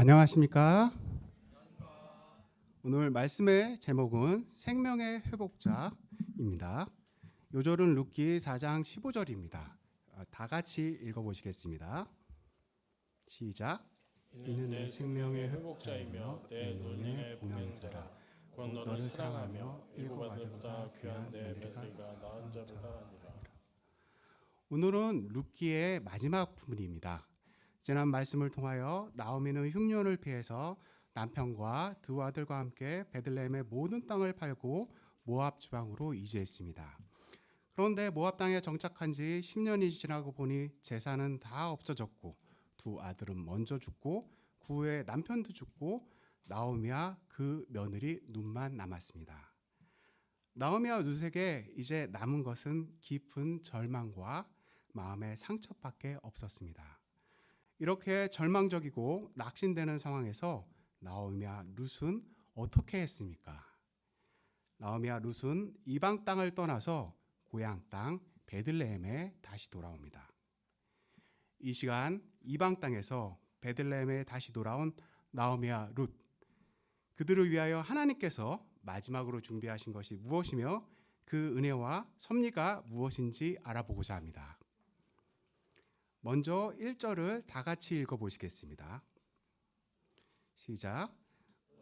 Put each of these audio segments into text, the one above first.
안녕하십니까? 오늘 말씀의 제목은 생명의 회복자입니다. 요절은 룻기 4장 15절입니다. 다 같이 읽어보시겠습니다. 시작. 이는 내 생명의 회복자이며 내 논림의 봉양자라 곧 너를 사랑하며 일곱 아들보다 귀한 내 멜리가 나은 자보다 아니라 오늘은 룻기의 마지막 부분입니다. 지난 말씀을 통하여 나오미는 흉년을 피해서 남편과 두 아들과 함께 베들레헴의 모든 땅을 팔고 모압 지방으로 이주했습니다. 그런데 모압 땅에 정착한 지 10년이 지나고 보니 재산은 다 없어졌고 두 아들은 먼저 죽고 그 후에 남편도 죽고 나오미와 그 며느리 눈만 남았습니다. 나오미와 룻에게 이제 남은 것은 깊은 절망과 마음의 상처밖에 없었습니다. 이렇게 절망적이고 낙심되는 상황에서 나오미와 룻은 어떻게 했습니까? 나오미와 룻은 이방 땅을 떠나서 고향 땅 베들레헴에 다시 돌아옵니다. 이 시간 이방 땅에서 베들레헴에 다시 돌아온 나오미와 룻 그들을 위하여 하나님께서 마지막으로 준비하신 것이 무엇이며 그 은혜와 섭리가 무엇인지 알아보고자 합니다. 먼저 1절을 다 같이 읽어 보시겠습니다. 시작.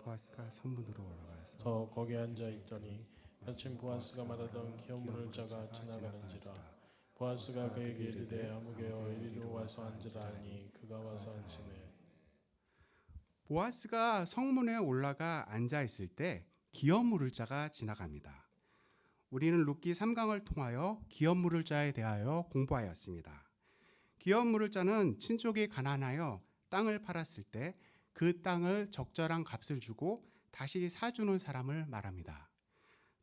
보아스가 선문으로 올라가서 서 거기 앉아 있더니 마침 보아스가 말하던 기업물을 자가 지나가는지라 보아스가 그에게 이르되 아무개여 이리로 와서 앉으라 하니 그가 와서 앉으매 보아스가 성문에 올라가 앉아 있을 때 기업 물을 자가 지나갑니다. 우리는 룻기 3강을 통하여 기업 물을 자에 대하여 공부하였습니다. 기업 물을 자는 친족이 가난하여 땅을 팔았을 때 그 땅을 적절한 값을 주고 다시 사주는 사람을 말합니다.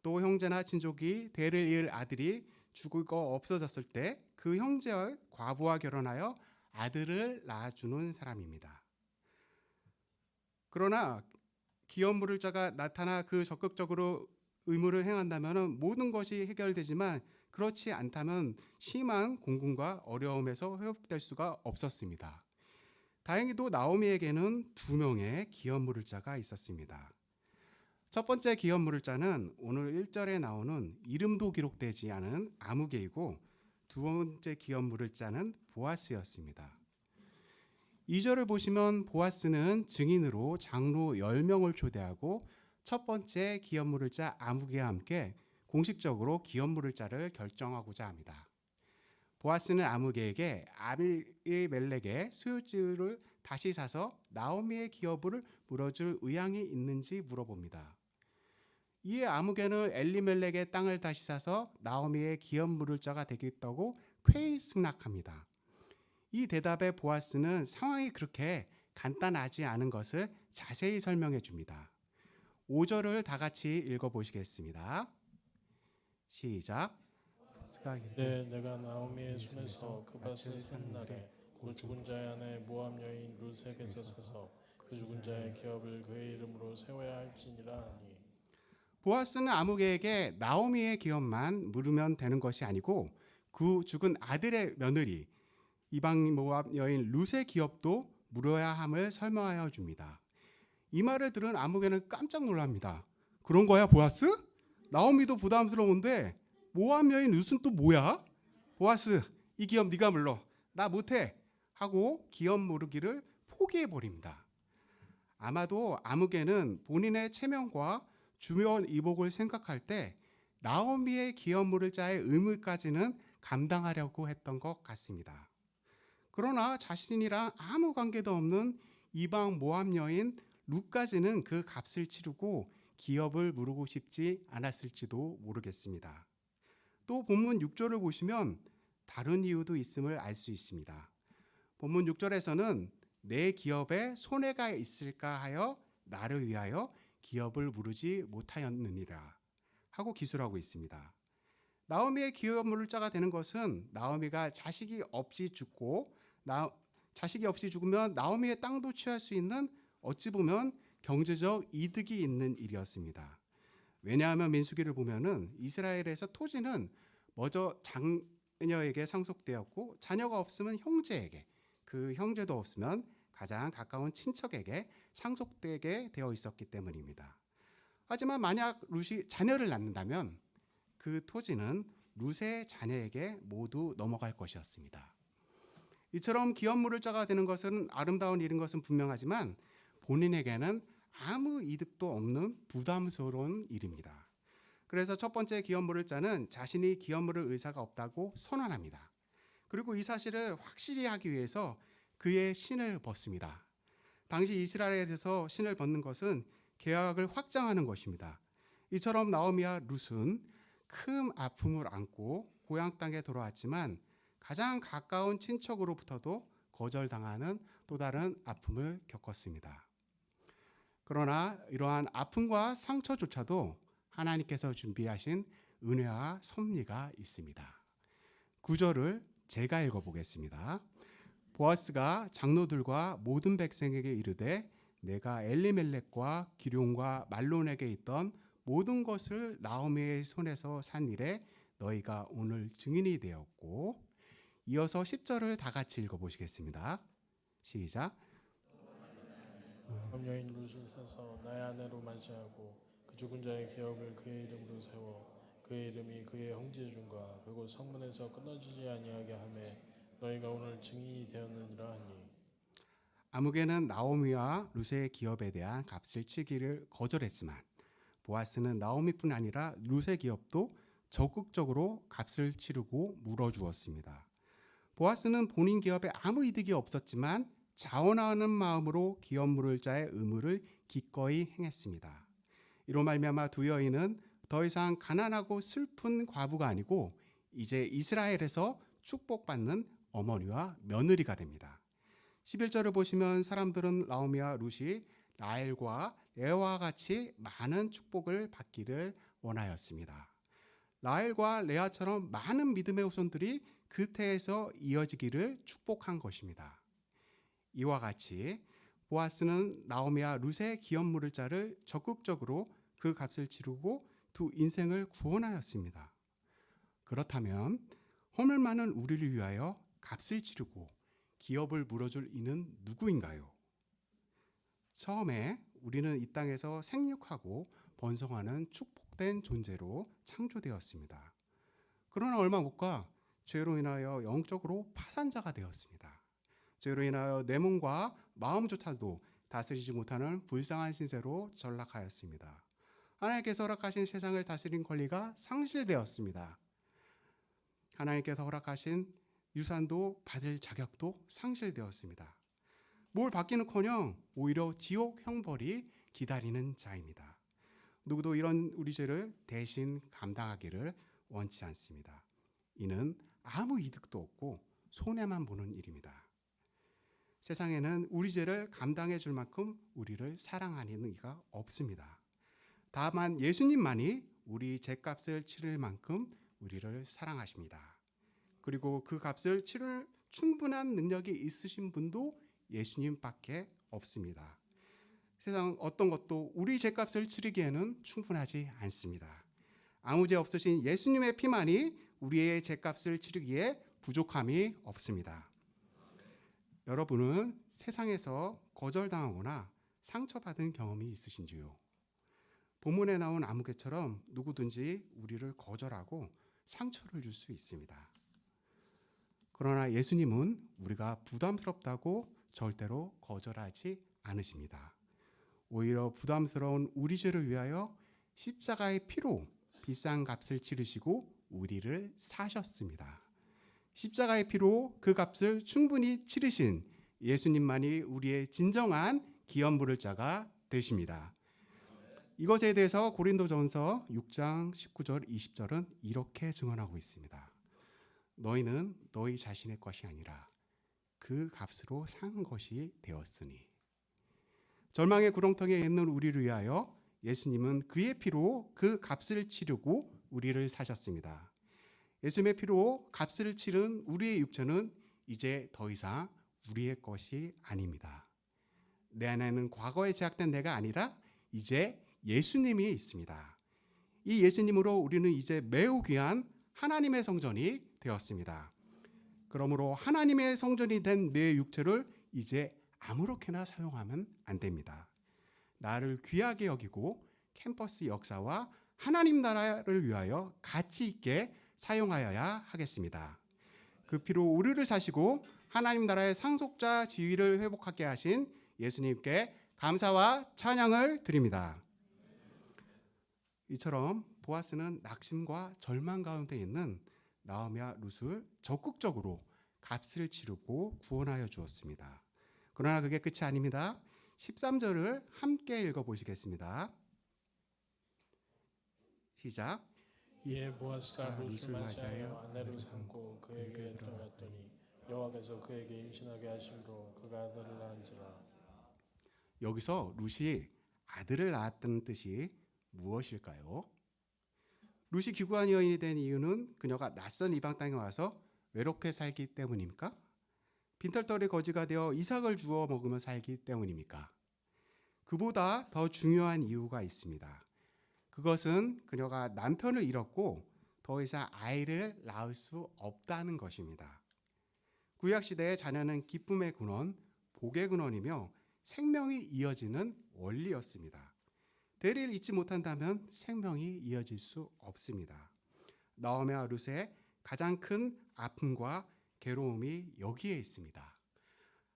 또 형제나 친족이 대를 이을 아들이 죽고 없어졌을 때 그 형제의 과부와 결혼하여 아들을 낳아주는 사람입니다. 그러나 기업 물을 자가 나타나 그 적극적으로 의무를 행한다면 모든 것이 해결되지만 그렇지 않다면 심한 공군과 어려움에서 회복될 수가 없었습니다. 다행히도 나오미에게는 두 명의 기업 물을 자가 있었습니다. 첫 번째 기업 물을 자는 오늘 1절에 나오는 이름도 기록되지 않은 아무개이고 두 번째 기업 물을 자는 보아스였습니다. 2절을 보시면 보아스는 증인으로 장로 10명을 초대하고 첫 번째 기업 물을 자 아무개와 함께 공식적으로 기업 물을 자를 결정하고자 합니다. 보아스는 아무개에게 아비멜렉의 소유주를 다시 사서 나오미의 기업을 물어줄 의향이 있는지 물어봅니다. 이에 아무개는 엘리멜렉의 땅을 다시 사서 나오미의 기업 물을 자가 되겠다고 쾌히 승낙합니다. 이 대답에 보아스는 상황이 그렇게 간단하지 않은 것을 자세히 설명해 줍니다. 5절을 다 같이 읽어 보시겠습니다. 시작. 네 내가 나오미의 손에서 그 밭을 산 날에 그 죽은 자의 아내 모함 여인 룻에게서 사서 그 죽은 자의 기업을 그의 이름으로 세워야 할지니라 하니 보아스는 아무개에게 나오미의 기업만 물으면 되는 것이 아니고 그 죽은 아들의 며느리 이방 모압 여인 룻의 기업도 물어야 함을 설명하여 줍니다. 이 말을 들은 아무개는 깜짝 놀랍니다. 그런 거야 보아스? 나오미도 부담스러운데 모압 여인 룻은 또 뭐야? 보아스 이 기업 네가 물러 나 못해 하고 기업 물으기를 포기해 버립니다. 아마도 아무개는 본인의 체면과 주변 이복을 생각할 때 나오미의 기업 물을 자의 의무까지는 감당하려고 했던 것 같습니다. 그러나 자신이랑 아무 관계도 없는 이방 모함 여인 룻까지는 그 값을 치르고 기업을 물고 싶지 않았을지도 모르겠습니다. 또 본문 6절을 보시면 다른 이유도 있음을 알 수 있습니다. 본문 6절에서는 내 기업에 손해가 있을까 하여 나를 위하여 기업을 물으지 못하였느니라 하고 기술하고 있습니다. 나오미의 기업 물을 자가 되는 것은 나오미가 자식이 없이 죽고 나, 자식이 없이 죽으면 나오미의 땅도 취할 수 있는 어찌 보면 경제적 이득이 있는 일이었습니다. 왜냐하면 민수기를 보면은 이스라엘에서 토지는 먼저 장녀에게 상속되었고 자녀가 없으면 형제에게 그 형제도 없으면 가장 가까운 친척에게 상속되게 되어 있었기 때문입니다. 하지만 만약 룻이 자녀를 낳는다면 그 토지는 룻의 자녀에게 모두 넘어갈 것이었습니다. 이처럼 기업물을 짜가 되는 것은 아름다운 일인 것은 분명하지만 본인에게는 아무 이득도 없는 부담스러운 일입니다. 그래서 첫 번째 기업물을 짜는 자신이 기업물을 의사가 없다고 선언합니다. 그리고 이 사실을 확실히 하기 위해서 그의 신을 벗습니다. 당시 이스라엘에서 신을 벗는 것은 계약을 확장하는 것입니다. 이처럼 나오미와 룻은 큰 아픔을 안고 고향 땅에 돌아왔지만 가장 가까운 친척으로부터도 거절당하는 또 다른 아픔을 겪었습니다. 그러나 이러한 아픔과 상처조차도 하나님께서 준비하신 은혜와 섭리가 있습니다. 구절을 제가 읽어보겠습니다. 보아스가 장로들과 모든 백성에게 이르되 내가 엘리멜렉과 기룡과 말론에게 있던 모든 것을 나오미의 손에서 산 일에 너희가 오늘 증인이 되었고 이어서 10절을 다 같이 읽어보시겠습니다. 시작. 룻을 사서 나의 아내로 맞이하고 그 죽은 자의 기업을 그의 이름으로 세워 그의 이름이 그의 형제중과 그곳 성문에서 끊어지지 아니하게 하매 너희가 오늘 증인이 되었느니라 하니 아무개는 나오미와 루세의 기업에 대한 값을 치기를 거절했지만 보아스는 나오미뿐 아니라 루세 기업도 적극적으로 값을 치르고 물어주었습니다. 보아스는 본인 기업에 아무 이득이 없었지만 자원하는 마음으로 기업물을 자의 의무를 기꺼이 행했습니다. 이로 말미암아 두 여인은 더 이상 가난하고 슬픈 과부가 아니고 이제 이스라엘에서 축복받는 어머니와 며느리가 됩니다. 11절을 보시면 사람들은 라오미와 룻이 라엘과 레아와 같이 많은 축복을 받기를 원하였습니다. 라엘과 레아처럼 많은 믿음의 후손들이 그 태에서 이어지기를 축복한 것입니다. 이와 같이 보아스는 나오미와 룻의 기업 물을 자를 적극적으로 그 값을 치르고 두 인생을 구원하였습니다. 그렇다면 허물 많은 우리를 위하여 값을 치르고 기업을 물어줄 이는 누구인가요? 처음에 우리는 이 땅에서 생육하고 번성하는 축복된 존재로 창조되었습니다. 그러나 얼마 못 가 죄로 인하여 영적으로 파산자가 되었습니다. 죄로 인하여 내 몸과 마음조차도 다스리지 못하는 불쌍한 신세로 전락하였습니다. 하나님께서 허락하신 세상을 다스린 권리가 상실되었습니다. 하나님께서 허락하신 유산도 받을 자격도 상실되었습니다. 뭘 받기는커녕 오히려 지옥 형벌이 기다리는 자입니다. 누구도 이런 우리 죄를 대신 감당하기를 원치 않습니다. 이는 아무 이득도 없고 손해만 보는 일입니다. 세상에는 우리 죄를 감당해 줄 만큼 우리를 사랑하는 이가 없습니다. 다만 예수님만이 우리 죄값을 치를 만큼 우리를 사랑하십니다. 그리고 그 값을 치를 충분한 능력이 있으신 분도 예수님밖에 없습니다. 세상 어떤 것도 우리 죄값을 치르기에는 충분하지 않습니다. 아무 죄 없으신 예수님의 피만이 우리의 죄값을 치르기에 부족함이 없습니다. 여러분은 세상에서 거절당하거나 상처받은 경험이 있으신지요? 본문에 나온 아무개처럼 누구든지 우리를 거절하고 상처를 줄 수 있습니다. 그러나 예수님은 우리가 부담스럽다고 절대로 거절하지 않으십니다. 오히려 부담스러운 우리 죄를 위하여 십자가의 피로 비싼 값을 치르시고 우리를 사셨습니다. 십자가의 피로 그 값을 충분히 치르신 예수님만이 우리의 진정한 기업 물을 자가 되십니다. 이것에 대해서 고린도전서 6장 19절 20절은 이렇게 증언하고 있습니다. 너희는 너희 자신의 것이 아니라 그 값으로 산 것이 되었으니 절망의 구렁텅이에 있는 우리를 위하여 예수님은 그의 피로 그 값을 치르고 우리를 사셨습니다. 예수님의 피로 값을 치른 우리의 육체는 이제 더 이상 우리의 것이 아닙니다. 내 안에는 과거에 제약된 내가 아니라 이제 예수님이 있습니다. 이 예수님으로 우리는 이제 매우 귀한 하나님의 성전이 되었습니다. 그러므로 하나님의 성전이 된 내 육체를 이제 아무렇게나 사용하면 안 됩니다. 나를 귀하게 여기고 캠퍼스 역사와 하나님 나라를 위하여 가치 있게 사용하여야 하겠습니다. 그 피로 우리를 사시고 하나님 나라의 상속자 지위를 회복하게 하신 예수님께 감사와 찬양을 드립니다. 이처럼 보아스는 낙심과 절망 가운데 있는 나오미와 룻을 적극적으로 값을 치르고 구원하여 주었습니다. 그러나 그게 끝이 아닙니다. 13절을 함께 읽어 보시겠습니다. 시작. 이에 보아스가 아, 룻을 맞이하여 아내로 아내로 삼고 그에게 들어갔더니 여호와께서 그에게 임신하게 하심으로 그가 아들을 낳은지라 여기서 룻이 아들을 낳았다는 뜻이 무엇일까요? 룻이 기구한 여인이 된 이유는 그녀가 낯선 이방 땅에 와서 외롭게 살기 때문입니까? 빈털터리 거지가 되어 이삭을 주워 먹으며 살기 때문입니까? 그보다 더 중요한 이유가 있습니다. 그것은 그녀가 남편을 잃었고 더 이상 아이를 낳을 수 없다는 것입니다. 구약 시대의 자녀는 기쁨의 근원, 복의 근원이며 생명이 이어지는 원리였습니다. 대리를 잊지 못한다면 생명이 이어질 수 없습니다. 나오미와 룻의 가장 큰 아픔과 괴로움이 여기에 있습니다.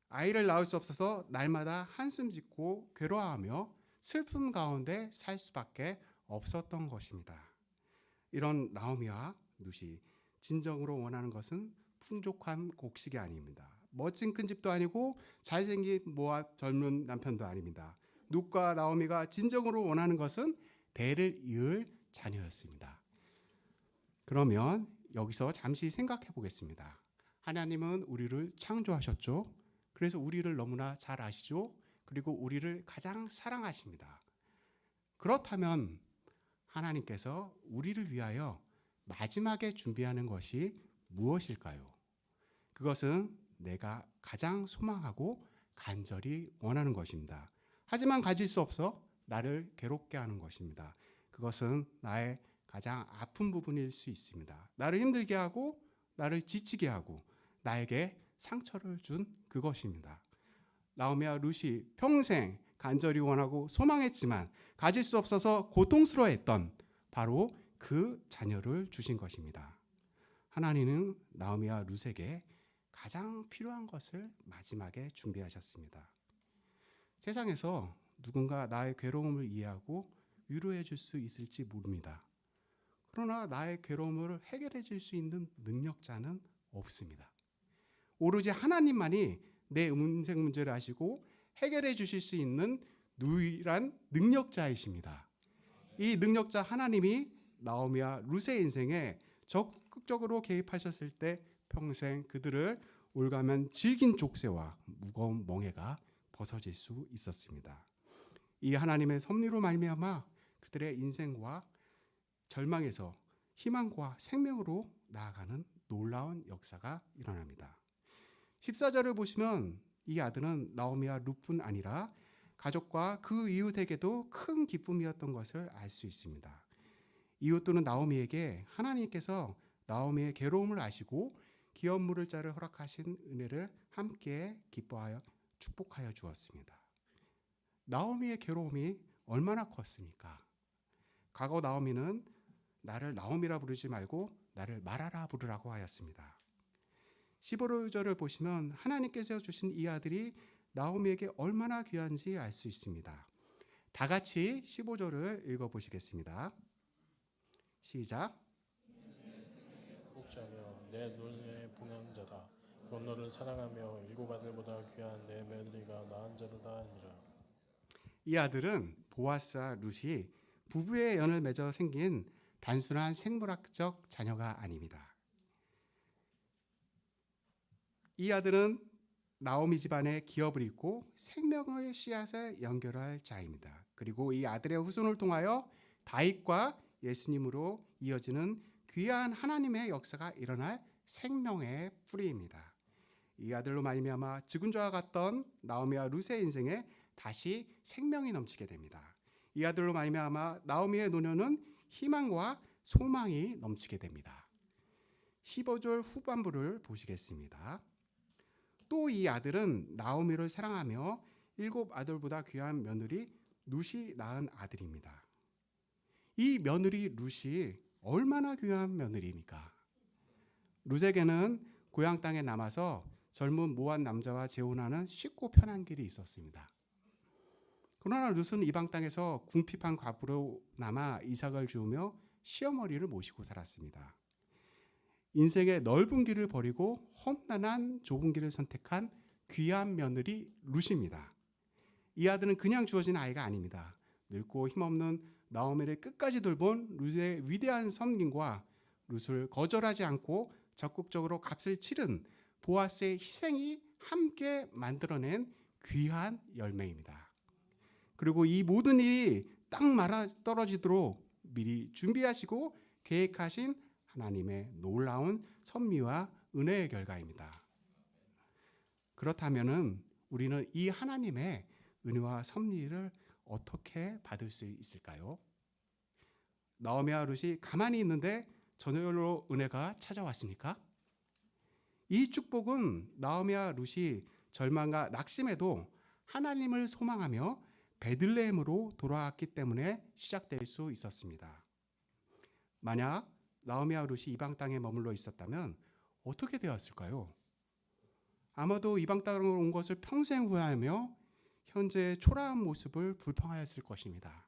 아이를 낳을 수 없어서 날마다 한숨 짓고 괴로워하며 슬픔 가운데 살 수밖에 없었던 것입니다. 이런 나오미와 룻이 진정으로 원하는 것은 풍족한 곡식이 아닙니다. 멋진 큰 집도 아니고 잘생긴 모압 젊은 남편도 아닙니다. 룻과 나오미가 진정으로 원하는 것은 대를 이을 자녀였습니다. 그러면 여기서 잠시 생각해 보겠습니다. 하나님은 우리를 창조하셨죠. 그래서 우리를 너무나 잘 아시죠. 그리고 우리를 가장 사랑하십니다. 그렇다면 하나님께서 우리를 위하여 마지막에 준비하는 것이 무엇일까요? 그것은 내가 가장 소망하고 간절히 원하는 것입니다. 하지만 가질 수 없어 나를 괴롭게 하는 것입니다. 그것은 나의 가장 아픈 부분일 수 있습니다. 나를 힘들게 하고 나를 지치게 하고 나에게 상처를 준 그것입니다. 나오미와 룻이 평생 간절히 원하고 소망했지만 가질 수 없어서 고통스러워했던 바로 그 자녀를 주신 것입니다. 하나님은 나오미와 룻에게 가장 필요한 것을 마지막에 준비하셨습니다. 세상에서 누군가 나의 괴로움을 이해하고 위로해 줄 수 있을지 모릅니다. 그러나 나의 괴로움을 해결해 줄 수 있는 능력자는 없습니다. 오로지 하나님만이 내 인생 문제를 아시고 해결해 주실 수 있는 유일한 능력자이십니다. 이 능력자 하나님이 나오미와 룻의 인생에 적극적으로 개입하셨을 때 평생 그들을 올가면 질긴 족쇄와 무거운 멍에가 벗어질 수 있었습니다. 이 하나님의 섭리로 말미암아 그들의 인생과 절망에서 희망과 생명으로 나아가는 놀라운 역사가 일어납니다. 14절을 보시면 이 아들은 나오미와 룻뿐 아니라 가족과 그 이웃에게도 큰 기쁨이었던 것을 알 수 있습니다. 이웃들은 나오미에게 하나님께서 나오미의 괴로움을 아시고 기업 물을 자를 허락하신 은혜를 함께 기뻐하여 축복하여 주었습니다. 나오미의 괴로움이 얼마나 컸습니까? 과거 나오미는 나를 나오미라 부르지 말고 나를 마라라 부르라고 하였습니다. 15절을 보시면 하나님께서 주신 이 아들이 나오미에게 얼마나 귀한지 알 수 있습니다. 다 같이 15절을 읽어 보시겠습니다. 시작. 복자며 내 눈의 봉양자라 곧 너를 사랑하며 일곱 아들보다 귀한 내 며느리가 낳은 자로다 하니라 이 아들은 보아스와 룻이 부부의 연을 맺어 생긴 단순한 생물학적 자녀가 아닙니다. 이 아들은 나오미 집안의 기업을 잇고 생명의 씨앗을 연결할 자입니다. 그리고 이 아들의 후손을 통하여 다윗과 예수님으로 이어지는 귀한 하나님의 역사가 일어날 생명의 뿌리입니다. 이 아들로 말미암아 죽은 자와 같던 나오미와 룻의 인생에 다시 생명이 넘치게 됩니다. 이 아들로 말미암아 나오미의 노년은 희망과 소망이 넘치게 됩니다. 15절 후반부를 보시겠습니다. 또 이 아들은 나오미를 사랑하며 일곱 아들보다 귀한 며느리 룻이 낳은 아들입니다. 이 며느리 룻이 얼마나 귀한 며느리입니까? 룻에게는 고향 땅에 남아서 젊은 모한 남자와 재혼하는 쉽고 편한 길이 있었습니다. 그러나 룻은 이방 땅에서 궁핍한 과부로 남아 이삭을 주우며 시어머니를 모시고 살았습니다. 인생의 넓은 길을 버리고 험난한 좁은 길을 선택한 귀한 며느리 룻입니다. 이 아들은 그냥 주어진 아이가 아닙니다. 늙고 힘없는 나오미를 끝까지 돌본 룻의 위대한 섬김과 룻을 거절하지 않고 적극적으로 값을 치른 보아스의 희생이 함께 만들어낸 귀한 열매입니다. 그리고 이 모든 일이 딱 말아 떨어지도록 미리 준비하시고 계획하신 하나님의 놀라운 섭리와 은혜의 결과입니다. 그렇다면은 우리는 이 하나님의 은혜와 섭리를 어떻게 받을 수 있을까요? 나오미와 룻이 가만히 있는데 저절로 은혜가 찾아왔습니까? 이 축복은 나오미와 룻이 절망과 낙심에도 하나님을 소망하며 베들레헴으로 돌아왔기 때문에 시작될 수 있었습니다. 만약 나오미와 룻이 이방 땅에 머물러 있었다면 어떻게 되었을까요? 아마도 이방 땅으로 온 것을 평생 후회하며 현재 초라한 모습을 불평하였을 것입니다.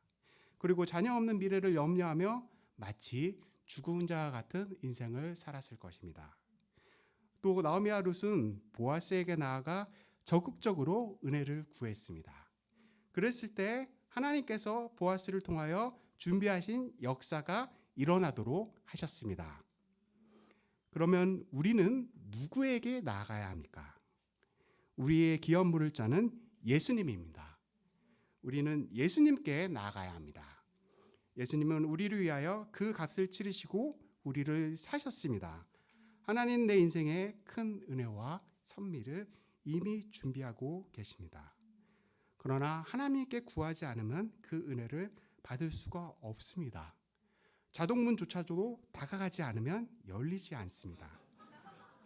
그리고 자녀 없는 미래를 염려하며 마치 죽은 자와 같은 인생을 살았을 것입니다. 또 나오미와 룻은 보아스에게 나아가 적극적으로 은혜를 구했습니다. 그랬을 때 하나님께서 보아스를 통하여 준비하신 역사가 일어나도록 하셨습니다. 그러면 우리는 누구에게 나아가야 합니까? 우리의 기업 물을 자는 예수님입니다. 우리는 예수님께 나아가야 합니다. 예수님은 우리를 위하여 그 값을 치르시고 우리를 사셨습니다. 하나님 내 인생에 큰 은혜와 선미를 이미 준비하고 계십니다. 그러나 하나님께 구하지 않으면 그 은혜를 받을 수가 없습니다. 자동문조차도 다가가지 않으면 열리지 않습니다.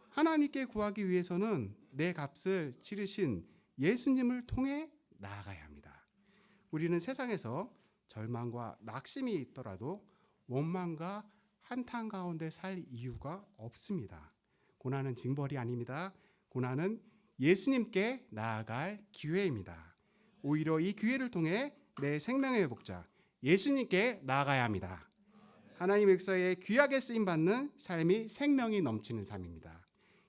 하나님께 구하기 위해서는 내 값을 치르신 예수님을 통해 나아가야 합니다. 우리는 세상에서 절망과 낙심이 있더라도 원망과 한탄 가운데 살 이유가 없습니다. 고난은 징벌이 아닙니다. 고난은 예수님께 나아갈 기회입니다. 오히려 이 기회를 통해 내 생명의 회복자 예수님께 나아가야 합니다. 하나님 역사에 귀하게 쓰임 받는 삶이 생명이 넘치는 삶입니다.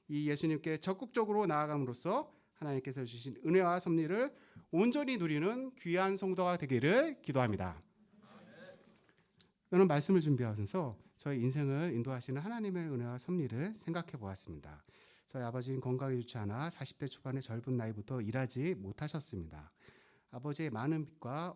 이 예수님께 적극적으로 나아감으로써 하나님께서 주신 은혜와 섭리를 온전히 누리는 귀한 성도가 되기를 기도합니다. 저는 말씀을 준비하면서 저희 인생을 인도하시는 하나님의 은혜와 섭리를 생각해 보았습니다. 저희 아버지는 건강이 좋지 않아 40대 초반의 젊은 나이부터 일하지 못하셨습니다. 아버지의 많은 빚과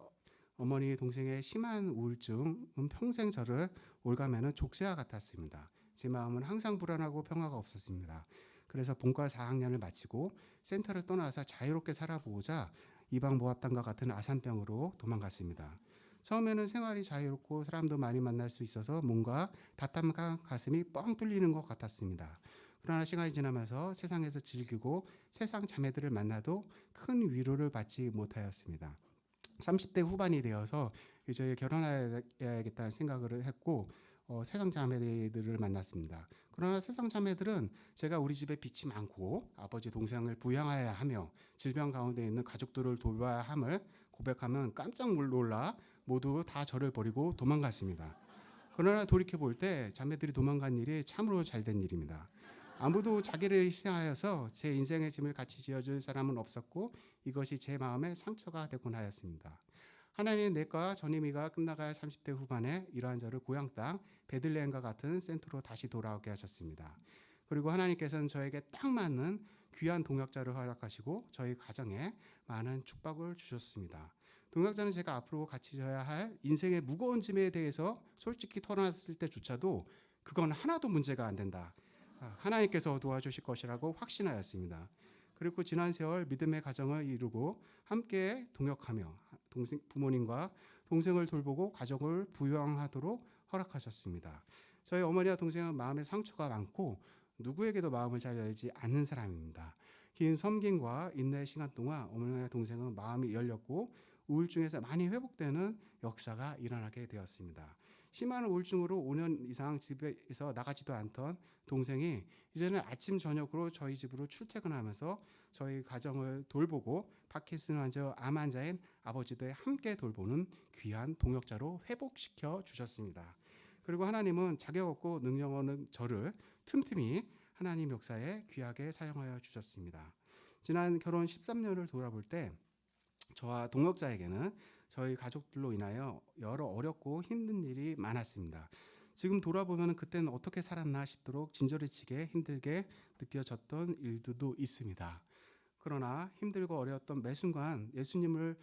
어머니 동생의 심한 우울증은 평생 저를 올가매는 족쇄와 같았습니다. 제 마음은 항상 불안하고 평화가 없었습니다. 그래서 본과 4학년을 마치고 센터를 떠나서 자유롭게 살아보고자 이방모합당과 같은 아산병으로 도망갔습니다. 처음에는 생활이 자유롭고 사람도 많이 만날 수 있어서 뭔가 답답한 가슴이 뻥 뚫리는 것 같았습니다. 그러나 시간이 지나면서 세상에서 즐기고 세상 자매들을 만나도 큰 위로를 받지 못하였습니다. 30대 후반이 되어서 이제 결혼해야겠다는 생각을 했고 어, 세상 자매들을 만났습니다. 그러나 세상 자매들은 제가 우리 집에 빚이 많고 아버지 동생을 부양해야 하며 질병 가운데 있는 가족들을 돌봐야 함을 고백하면 깜짝 놀라 모두 다 저를 버리고 도망갔습니다. 그러나 돌이켜 볼 때 자매들이 도망간 일이 참으로 잘 된 일입니다. 아무도 자기를 희생하여서 제 인생의 짐을 같이 지어줄 사람은 없었고 이것이 제 마음에 상처가 되곤 하였습니다. 하나님 내과 전임이가 끝나갈 30대 후반에 이러한 저를 고향 땅 베들레헴과 같은 센터로 다시 돌아오게 하셨습니다. 그리고 하나님께서는 저에게 딱 맞는 귀한 동역자를 허락하시고 저희 가정에 많은 축복을 주셨습니다. 동역자는 제가 앞으로 같이 져야 할 인생의 무거운 짐에 대해서 솔직히 털어놨을 때조차도 그건 하나도 문제가 안 된다. 아, 하나님께서 도와주실 것이라고 확신하였습니다. 그리고 지난 세월 믿음의 가정을 이루고 함께 동역하며 동생, 부모님과 동생을 돌보고 가족을 부양하도록 허락하셨습니다. 저희 어머니와 동생은 마음에 상처가 많고 누구에게도 마음을 잘 열지 않는 사람입니다. 긴 섬김과 인내의 시간 동안 어머니와 동생은 마음이 열렸고 우울증에서 많이 회복되는 역사가 일어나게 되었습니다. 심한 우울증으로 5년 이상 집에서 나가지도 않던 동생이 이제는 아침 저녁으로 저희 집으로 출퇴근하면서 저희 가정을 돌보고 파킨슨 환자 암 환자인 아버지도 함께 돌보는 귀한 동역자로 회복시켜 주셨습니다. 그리고 하나님은 자격 없고 능력 없는 저를 틈틈이 하나님 역사에 귀하게 사용하여 주셨습니다. 지난 결혼 13년을 돌아볼 때 저와 동역자에게는 저희 가족들로 인하여 여러 어렵고 힘든 일이 많았습니다. 지금 돌아보면 그때는 어떻게 살았나 싶도록 진저리치게 힘들게 느껴졌던 일들도 있습니다. 그러나 힘들고 어려웠던 매 순간 예수님을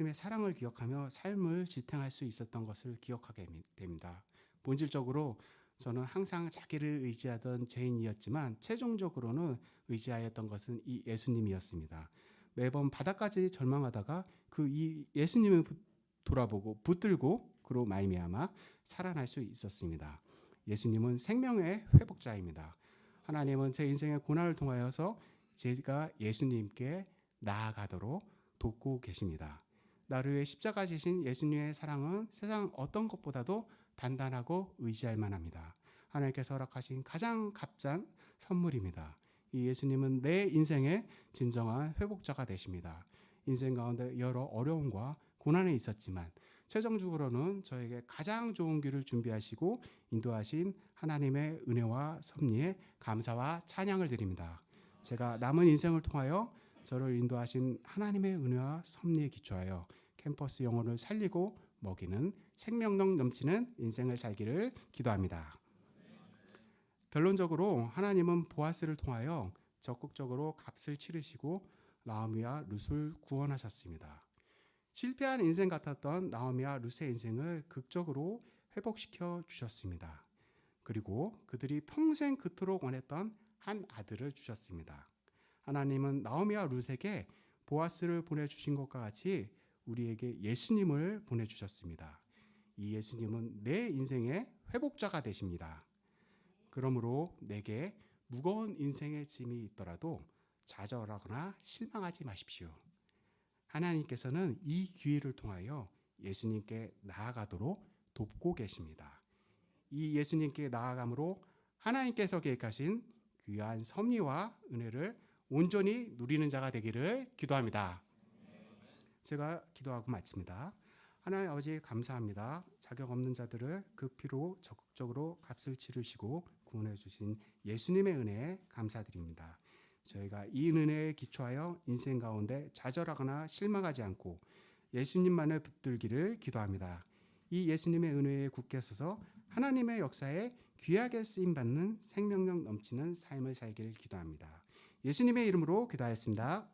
님의 사랑을 기억하며 삶을 지탱할 수 있었던 것을 기억하게 됩니다. 본질적으로 저는 항상 자기를 의지하던 죄인이었지만 최종적으로는 의지하였던 것은 이 예수님이었습니다. 매번 바닥까지 절망하다가 그 이 예수님을 부- 돌아보고 붙들고 그로 말미암아 살아날 수 있었습니다. 예수님은 생명의 회복자입니다. 하나님은 제 인생의 고난을 통하여서 제가 예수님께 나아가도록 돕고 계십니다. 나를 위해 십자가 지신 예수님의 사랑은 세상 어떤 것보다도 단단하고 의지할 만합니다. 하나님께서 허락하신 가장 값진 선물입니다. 이 예수님은 내 인생의 진정한 회복자가 되십니다. 인생 가운데 여러 어려움과 고난이 있었지만 최종적으로는 저에게 가장 좋은 길을 준비하시고 인도하신 하나님의 은혜와 섭리에 감사와 찬양을 드립니다. 제가 남은 인생을 통하여 저를 인도하신 하나님의 은혜와 섭리에 기초하여 캠퍼스 영혼을 살리고 먹이는 생명력 넘치는 인생을 살기를 기도합니다. 결론적으로 하나님은 보아스를 통하여 적극적으로 값을 치르시고 나오미와 룻을 구원하셨습니다. 실패한 인생 같았던 나오미와 룻의 인생을 극적으로 회복시켜 주셨습니다. 그리고 그들이 평생 그토록 원했던 한 아들을 주셨습니다. 하나님은 나오미와 룻에게 보아스를 보내주신 것과 같이 우리에게 예수님을 보내주셨습니다. 이 예수님은 내 인생의 회복자가 되십니다. 그러므로 내게 무거운 인생의 짐이 있더라도 좌절하거나 실망하지 마십시오. 하나님께서는 이 기회를 통하여 예수님께 나아가도록 돕고 계십니다. 이 예수님께 나아감으로 하나님께서 계획하신 귀한 섭리와 은혜를 온전히 누리는 자가 되기를 기도합니다. 제가 기도하고 마칩니다. 하나님 아버지 감사합니다. 자격 없는 자들을 그 피로 적극적으로 값을 치르시고 구원해 주신 예수님의 은혜에 감사드립니다. 저희가 이 은혜에 기초하여 인생 가운데 좌절하거나 실망하지 않고 예수님만을 붙들기를 기도합니다. 이 예수님의 은혜에 굳게 서서 하나님의 역사에 귀하게 쓰임 받는 생명력 넘치는 삶을 살기를 기도합니다. 예수님의 이름으로 기도하였습니다.